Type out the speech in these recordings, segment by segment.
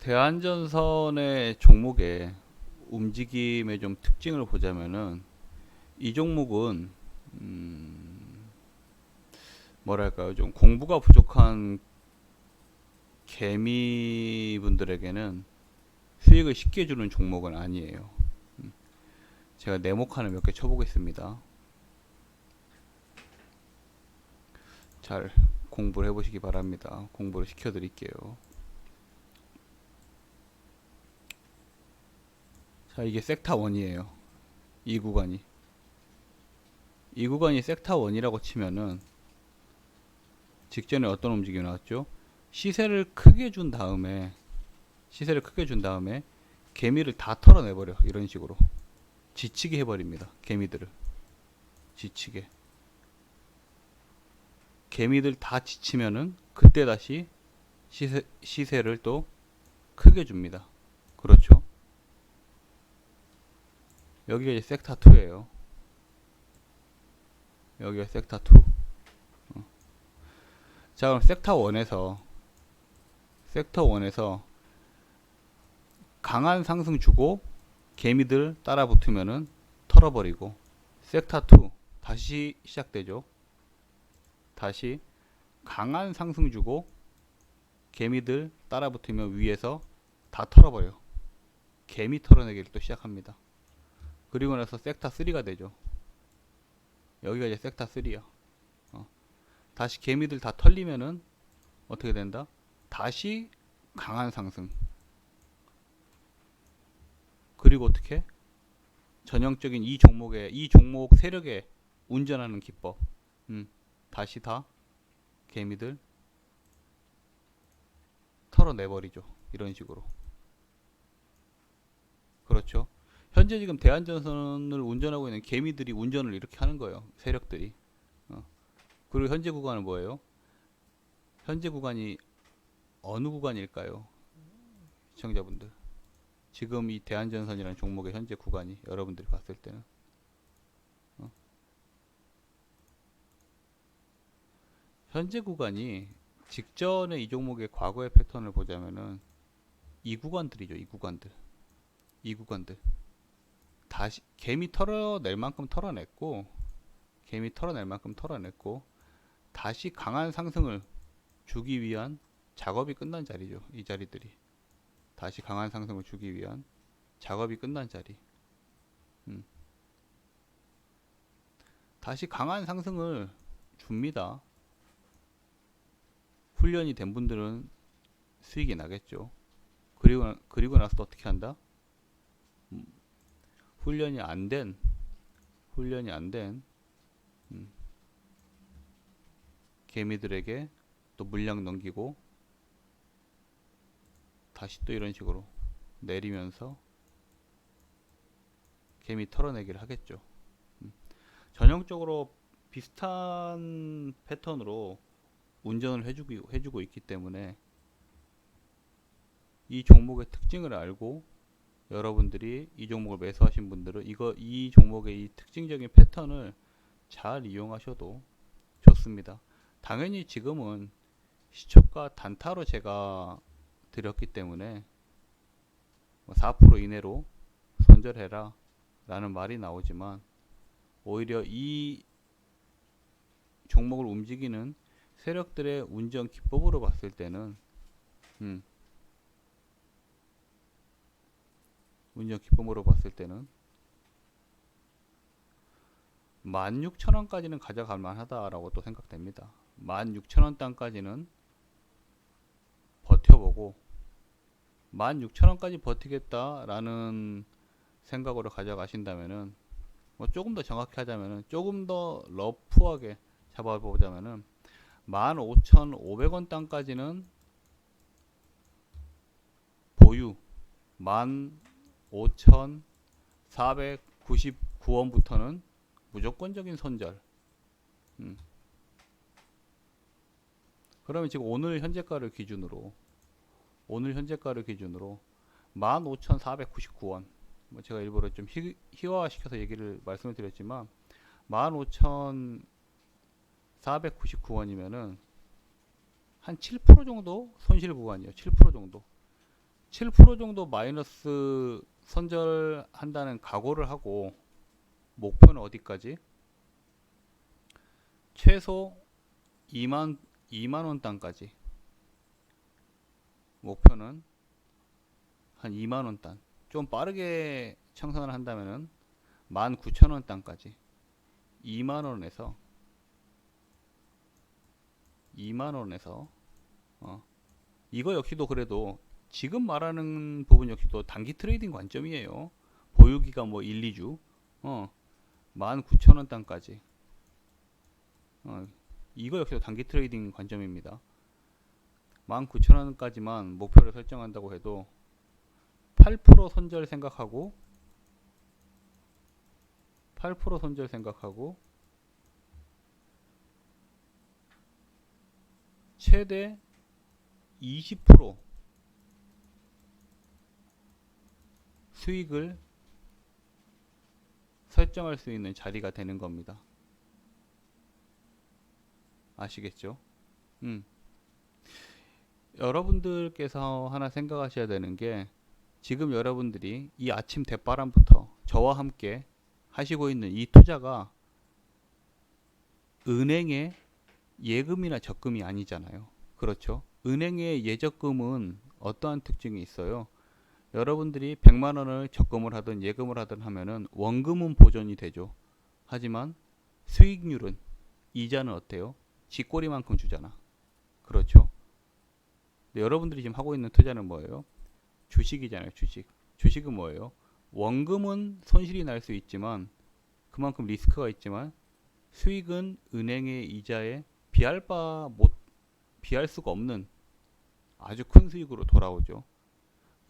대한전선의 종목의 움직임의 좀 특징을 보자면은 이 종목은 음 뭐랄까요 좀 공부가 부족한 개미 분들에게는 수익을 쉽게 주는 종목은 아니에요. 음, 제가 네모칸을 몇 개 쳐보겠습니다. 잘 공부를 해보시기 바랍니다. 공부를 시켜드릴게요. 자, 이게 섹타 1이에요. 이 구간이. 이 구간이 섹타 1이라고 치면은 직전에 어떤 움직임이 나왔죠? 시세를 크게 준 다음에 시세를 크게 준 다음에 개미를 다 털어내버려 이런 식으로 지치게 해버립니다 개미들을 지치게 개미들 다 지치면은 그때 다시 시세, 시세를 또 크게 줍니다 그렇죠 여기가 이제 섹타 2예요 여기가 섹타 2 어. 자 그럼 섹타 1에서 섹터 1에서 강한 상승 주고 개미들 따라 붙으면은 털어버리고 섹터 2 다시 시작되죠. 다시 강한 상승 주고 개미들 따라 붙으면 위에서 다 털어버려. 개미 털어내기를 또 시작합니다. 그리고 나서 섹터 3가 되죠. 여기가 이제 섹터 3야. 어. 다시 개미들 다 털리면은 어떻게 된다? 다시 강한 상승. 그리고 어떻게? 전형적인 이 종목의 이 종목 세력에 운전하는 기법. 음, 다시 다 개미들 털어내버리죠. 이런 식으로. 그렇죠. 현재 지금 대한전선을 운전하고 있는 개미들이 운전을 이렇게 하는 거예요. 세력들이. 어. 그리고 현재 구간은 뭐예요? 현재 구간이 어느 구간일까요? 시청자분들. 지금 이 대한전선이라는 종목의 현재 구간이 여러분들이 봤을 때는 어? 현재 구간이 직전에 이 종목의 과거의 패턴을 보자면은 이 구간들이죠. 이 구간들. 이 구간들. 다시 개미 털어낼 만큼 털어냈고 개미 털어낼 만큼 털어냈고 다시 강한 상승을 주기 위한 작업이 끝난 자리죠. 이 자리들이. 다시 강한 상승을 주기 위한 작업이 끝난 자리. 음. 다시 강한 상승을 줍니다. 훈련이 된 분들은 수익이 나겠죠. 그리고 그리고 나서 또 어떻게 한다? 음. 훈련이 안 된 훈련이 안된 음. 개미들에게 또 물량 넘기고 다시 또 이런 식으로 내리면서 개미 털어내기를 하겠죠. 음. 전형적으로 비슷한 패턴으로 운전을 해주고, 해주고 있기 때문에 이 종목의 특징을 알고 여러분들이 이 종목을 매수하신 분들은 이거 이 종목의 이 특징적인 패턴을 잘 이용하셔도 좋습니다. 당연히 지금은 시초가 단타로 제가 드렸기 때문에 4%뭐 이내로 손절해라 라는 말이 나오지만 오히려 이 종목을 움직이는 세력들의 운전 기법으로 봤을 때는 음, 운전 기법으로 봤을 때는 16,000원까지는 가져갈 만하다라고 또 생각됩니다. 16,000원 단까지는 버텨보고 16,000원까지 버티겠다라는 생각으로 가져가신다면은 뭐 조금 더 정확히 하자면은 조금 더 러프하게 잡아보자면은 15,500원 땅까지는 보유 15,499원부터는 무조건적인 손절 음. 그러면 지금 오늘 현재가를 기준으로 오늘 현재가를 기준으로 15,499원 뭐 제가 일부러 좀 희, 희화시켜서 얘기를 말씀을 드렸지만 15,499원이면은 한 7% 정도 손실 구간이에요. 7% 정도. 7% 정도 마이너스 선절한다는 각오를 하고 목표는 어디까지? 최소 2만 2만 원 단까지. 목표는 한 2만 원 단. 좀 빠르게 청산을 한다면은 19,000원 단까지. 2만 원에서 2만 원에서 어 이거 역시도 그래도 지금 말하는 부분 역시도 단기 트레이딩 관점이에요. 보유기가 뭐 1, 2주. 어. 19,000원 단까지. 어. 이거 역시도 단기 트레이딩 관점입니다. 19,000원까지만 목표를 설정한다고 해도 8% 손절 생각하고 8% 손절 생각하고 최대 20% 수익을 설정할 수 있는 자리가 되는 겁니다. 아시겠죠? 음. 여러분들께서 하나 생각하셔야 되는 게 지금 여러분들이 이 아침 대바람부터 저와 함께 하시고 있는 이 투자가 은행의 예금이나 적금이 아니잖아요. 그렇죠? 은행의 예적금은 어떠한 특징이 있어요? 여러분들이 100만 원을 적금을 하든 예금을 하든 하면은 원금은 보존이 되죠. 하지만 수익률은 이자는 어때요? 쥐꼬리만큼 주잖아. 그렇죠? 여러분들이 지금 하고 있는 투자는 뭐예요? 주식이잖아요. 주식. 주식은 뭐예요? 원금은 손실이 날 수 있지만 그만큼 리스크가 있지만 수익은 은행의 이자에 비할 바 못 비할 수가 없는 아주 큰 수익으로 돌아오죠.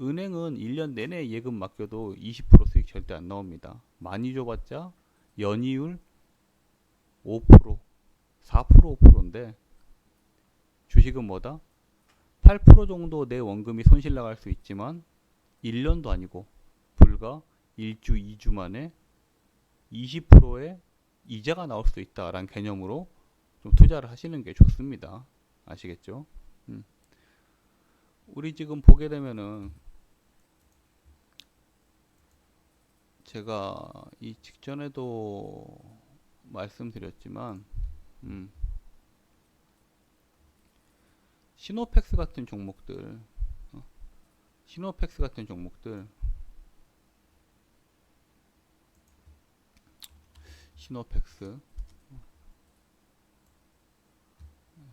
은행은 1년 내내 예금 맡겨도 20% 수익 절대 안 나옵니다. 많이 줘봤자 연이율 5%, 4% 5%인데 주식은 뭐다? 8% 정도 내 원금이 손실 나갈 수 있지만 1년도 아니고 불과 1주, 2주 만에 20%의 이자가 나올 수 있다라는 개념으로 좀 투자를 하시는 게 좋습니다. 아시겠죠? 음. 우리 지금 보게 되면은 제가 이 직전에도 말씀드렸지만 음. 시노팩스 같은 종목들 어, 시노팩스 같은 종목들 시노팩스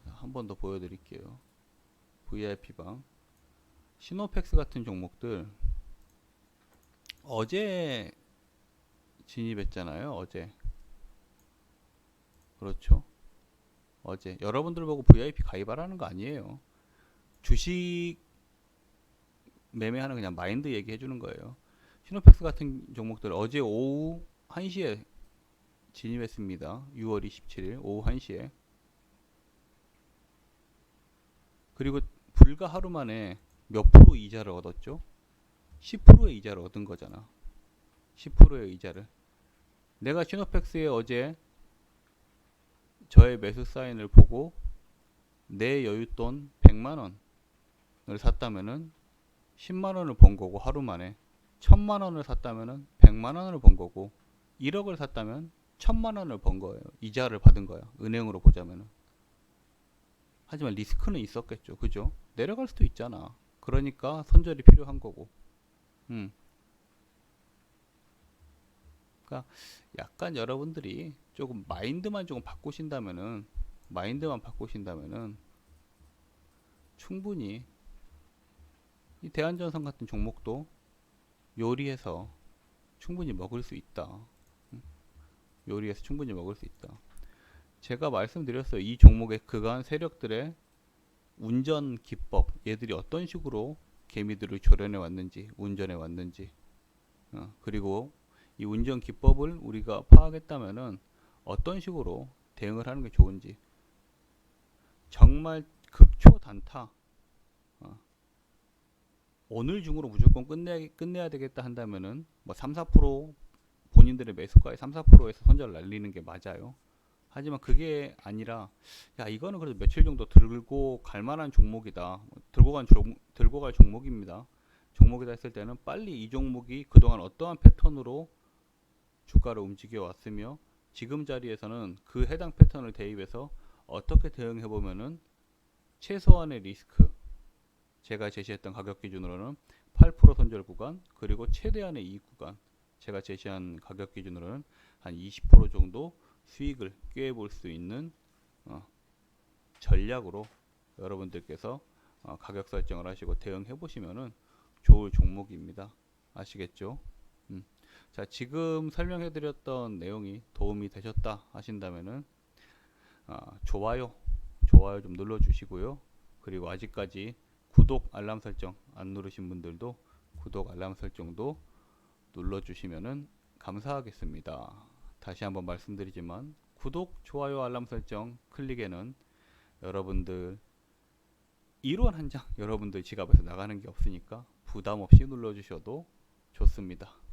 한 번 더 보여드릴게요. VIP방 시노팩스 같은 종목들 어제 진입했잖아요. 어제 그렇죠. 어제 여러분들 보고 VIP 가입하라는 거 아니에요. 주식 매매하는 그냥 마인드 얘기해 주는 거예요. 시노팩스 같은 종목들 어제 오후 1시에 진입했습니다. 6월 27일 오후 1시에. 그리고 불과 하루 만에 몇 프로 이자를 얻었죠? 10%의 이자를 얻은 거잖아. 10%의 이자를. 내가 시노팩스에 어제 저의 매수 사인을 보고 내 여윳돈 100만 원을 샀다면은 10만 원을 번 거고 하루 만에 1000만 원을 샀다면은 100만 원을 번 거고 1억을 샀다면 1000만 원을 번 거예요. 이자를 받은 거야. 은행으로 보자면은. 하지만 리스크는 있었겠죠. 그죠? 내려갈 수도 있잖아. 그러니까 선절이 필요한 거고. 음. 그러니까 약간 여러분들이 조금 마인드만 조금 바꾸신다면은 마인드만 바꾸신다면은 충분히 이 대한전선 같은 종목도 요리해서 충분히 먹을 수 있다. 음. 요리해서 충분히 먹을 수 있다. 제가 말씀드렸어요. 이 종목의 그간 세력들의 운전 기법, 얘들이 어떤 식으로 개미들을 조련해 왔는지, 운전해 왔는지, 어, 그리고 이 운전 기법을 우리가 파악했다면은 어떤 식으로 대응을 하는 게 좋은지 정말 극초 단타 어, 오늘 중으로 무조건 끝내, 끝내야 되겠다 한다면은 뭐 3, 4% 본인들의 매수가의 3, 4%에서 선절 날리는 게 맞아요. 하지만 그게 아니라 야 이거는 그래도 며칠 정도 들고 갈 만한 종목이다. 들고 간 종, 들고 갈 종목입니다. 종목이다 했을 때는 빨리 이 종목이 그동안 어떠한 패턴으로 주가를 움직여 왔으며 지금 자리에서는 그 해당 패턴을 대입해서 어떻게 대응해 보면은 최소한의 리스크 제가 제시했던 가격 기준으로는 8% 손절 구간 그리고 최대한의 이익 구간 제가 제시한 가격 기준으로는 한 20% 정도 수익을 꾀해 볼수 있는 어, 전략으로 여러분들께서 어, 가격 설정을 하시고 대응해 보시면은 좋을 종목입니다. 아시겠죠? 음. 자, 지금 설명해 드렸던 내용이 도움이 되셨다 하신다면은 아, 좋아요, 좋아요 좀 눌러 주시고요. 그리고 아직까지 구독 알람 설정 안 누르신 분들도 구독 알람 설정도 눌러 주시면은 감사하겠습니다. 다시 한번 말씀드리지만 구독, 좋아요, 알람 설정 클릭에는 여러분들 1원 한 장 여러분들 지갑에서 나가는 게 없으니까 부담 없이 눌러 주셔도 좋습니다.